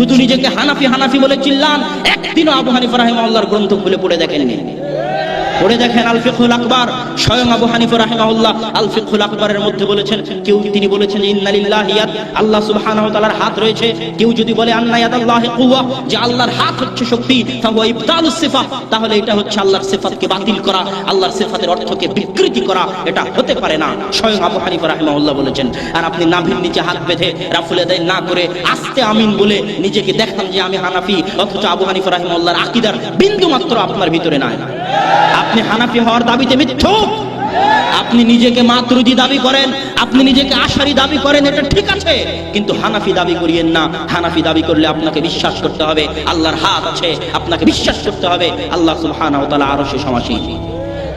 শুধু নিজেকে হানাফি হানাফি বলে চিল্লান একদিনও আবু হানিফা আল্লাহর গ্রন্থ খুলে পড়ে দেখেননি। পড়ে দেখেন আল ফিকহুল আকবার। স্বয়ং আবু হানিফা রাহিমাহুল্লাহ আল ফিকহুল আকবরের মধ্যে বলেছেন, কেউ তিনি বলেছেন ইন্না লিল্লাহি ইয়াদ, আল্লাহ সুবহানাহু ওয়া তাআলার হাত রয়েছে। কেউ যদি বলে, আন্না ইয়াদাল্লাহি কুওয়া যে আল্লাহর হাত হচ্ছে শক্তি, ফাহুয়া ইবতালুস সিফাত, তাহলে এটা হচ্ছে আল্লাহর সিফাতকে বাতিল করা, আল্লাহর সিফাতের অর্থকে বিকৃতি করা, এটা হতে পারে না। স্বয়ং আবু হানিফা রাহিমাহুল্লাহ বলেছেন, আর আপনি নাভির নিচে হাত বেঁধে রাফুলে দেয় না করে আস্তে আমিন বলে নিজেকে দেখান যে আমি হানাফি, অথচ আবু হানিফা রাহিমাহুল্লাহর আকীদার বিন্দু মাত্র আপনার ভিতরে নাই। আপনি হানাফি হওয়ার দাবিতে মিথ্যুক। আপনি নিজেকে মাতরুদি দাবি করেন, আপনি নিজেকে আশারি দাবি করেন, এটা ঠিক আছে। কিন্তু হানাফি দাবি করিয়েন না। হানাফি দাবি করলে আপনাকে বিশ্বাস করতে হবে। আল্লাহর হাত আছে, আপনাকে বিশ্বাস করতে হবে। আল্লাহ সুবহানাহু আরও সে সমাসী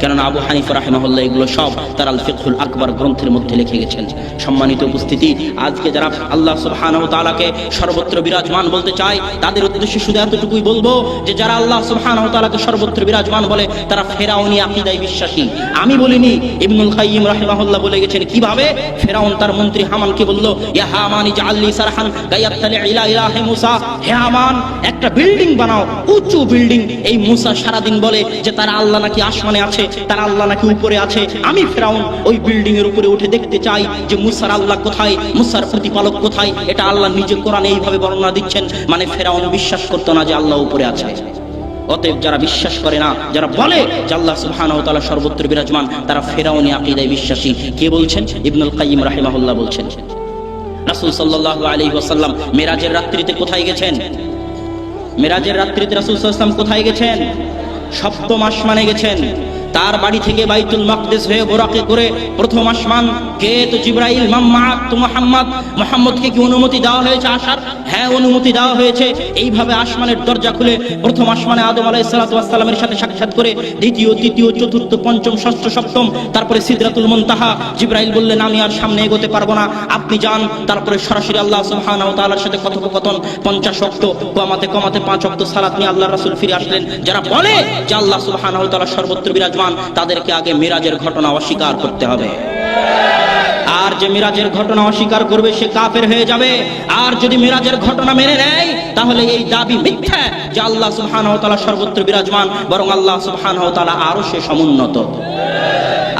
কেননা আবু হানিফ রাহিমাহুল্লাহ এগুলো সব তার আল ফিকহুল আকবর গ্রন্থের মধ্যে লিখে গেছেন। সম্মানিত উপস্থিতি, আজকে যারা আল্লাহ সুবহানাহু তাআলাকে সর্বত্র বিরাজমান বলতে চায়, তাদের উদ্দেশ্যে শুধু এতটুকুই বলব যে যারা আল্লাহ সুবহানাহু তাআলাকে সর্বত্র বিরাজমান বলে, তারা ফেরাউনি আকীদায় বিশ্বাসী। আমি বলিনি, ইবনুল কাইয়িম রাহিমাহুল্লাহ বলে গেছেন, কীভাবে? ফেরাউন তার মন্ত্রী হামানকে বলল হামান, একটা বিল্ডিং বানাও, উঁচু বিল্ডিং। এই মুসা সারাদিন বলে যে তারা আল্লাহ নাকি আসমানে আছে তার আল্লাহ নাকি উপরে আছে। আমি ফেরাউন, ওই বিল্ডিং এর উপরে উঠে দেখতে চাই যে মুসার আল্লাহ কোথায়, মুসার প্রতিপালক কোথায়। এটা আল্লাহ নিজে কোরআনে এইভাবে বর্ণনা দিচ্ছেন। মানে ফেরাউন বিশ্বাস করতো না যে আল্লাহ উপরে আছে। অতএব যারা বিশ্বাস করে না, যারা বলে যে আল্লাহ সুবহানাহু ওয়া তাআলা সর্বত্র বিরাজমান, তারা ফেরাউনি আকীদায় বিশ্বাসী। কে বলছেন? ইবনুল কাইয়িম রাহিমাহুল্লাহ বলছেন। রাসূল সাল্লাল্লাহু আলাইহি ওয়াসাল্লাম মেরাজের রাত্রিতে কোথায় গেছেন? মেরাজের রাত্রিতে রাসূল সাল্লাল্লাহু আলাইহি ওয়াসাল্লাম কোথায় গেছেন? সপ্তম আসমানে গেছেন। তার বাড়ি থেকে বাইতুল মাকদেস হয়ে বোরাকে করে প্রথম আসমান। কে তো জিব্রাইল, মাম্মাদ তো মোহাম্মদ? মোহাম্মদকে কি অনুমতি দেওয়া হয়েছে আসার? হ্যাঁ অনুমতি দেওয়া হয়েছে। এইভাবে আসমানের দরজা খুলে প্রথম আসমানে আদম আলাইহিস সালাতু ওয়াস সালামের সাথে সাক্ষাৎ করে দ্বিতীয়, তৃতীয়, চতুর্থ, পঞ্চম, ষষ্ঠ, সপ্তম, তারপরে সিদরাতুল মুনতাহা। জিব্রাইল বললেন, আমি আর সামনে এগোতে পারব না। আপনি যান। তারপরে সরাসরি আল্লাহ ওয়া সাথে কথোপকথন। 50 ওয়াক্ত, কমাতে কমাতে পাঁচ ওয়াক্ত সালাত নিয়ে আল্লাহ রাসূল ফিরে আসলেন। যারা বলে যে আল্লাহ ওয়া সর্বত্র বিরাজমান তাদেরকে আগে মিরাজের ঘটনা অস্বীকার করতে হবে। আর যে মিরাজের ঘটনা অস্বীকার করবে, সে কাফের হয়ে যাবে। আর যদি মিরাজের ঘটনা মেনে নেয়, তাহলে এই দাবি মিথ্যা যে আল্লাহ তাআলা সর্বত্র বিরাজমান, বরং আল্লাহ তাআলা আরও সে সমুন্নত।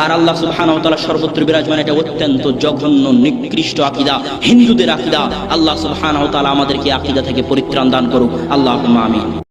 আর আল্লাহ তাআলা সর্বত্র বিরাজমান, এটা অত্যন্ত জঘন্য, নিকৃষ্ট আকীদা, হিন্দুদের আকীদা। আল্লাহ তাআলা আমাদেরকে আকীদা থেকে পরিত্রাণ দান করুক। আল্লাহুম্মা আমিন।